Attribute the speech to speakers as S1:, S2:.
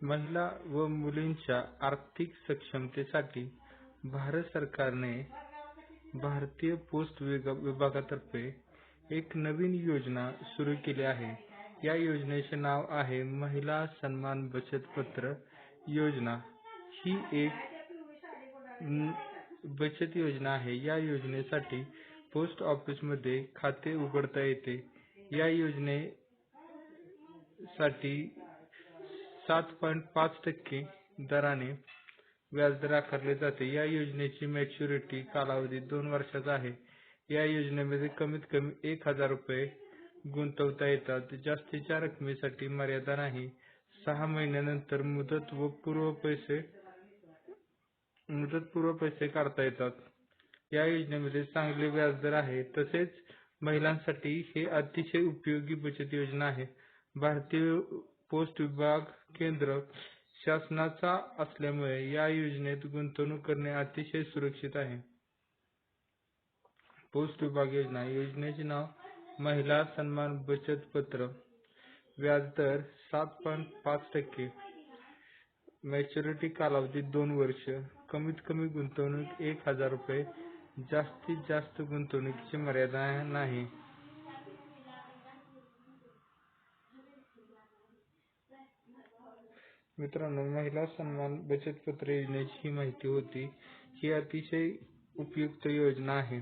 S1: महिला व मुलींच्या आर्थिक सक्षमतेसाठी भारत सरकारने भारतीय पोस्ट विभागातर्फे एक नवीन योजना सुरू केली आहे. या योजनेचे नाव आहे महिला सन्मान बचत पत्र योजना. ही एक बचत योजना आहे. या योजनेसाठी पोस्ट ऑफिसमध्ये खाते उघडता येते. या योजने साठी सात पॉईंट पाच टक्के दराने व्याजदर आकारले जाते. या योजनेची मॅच्युरिटी कालावधी दोन वर्षाचा आहे. या योजनेमध्ये कमीत कमी एक हजार रुपये गुंतवता येतात. जास्तीच्या रकमेसाठी मर्यादा नाही. सहा महिन्यानंतर मुदत व पूर्व पैसे मुदतपूर्व पैसे काढता येतात. या योजनेमध्ये चांगले व्याजदर आहे. तसेच महिलांसाठी हे अतिशय उपयोगी बचत योजना आहे. भारतीय पोस्ट विभाग केंद्र शासनाचा असल्यामुळे या योजनेत गुंतवणूक करणे अतिशय सुरक्षित आहे. पोस्ट विभाग योजना योजनेचे नाव महिला सन्मान बचत पत्र. व्याजदर सात पॉईंट पाच टक्के. मॅच्युरिटी कालावधी दोन वर्ष. कमीत कमी गुंतवणूक एक हजार रुपये. जास्तीत जास्त गुंतवणुकीची मर्यादा नाही. मित्रांनो महिला सन्मान बचत पत्र योजनेची ही माहिती होती. ही अतिशय उपयुक्त योजना आहे.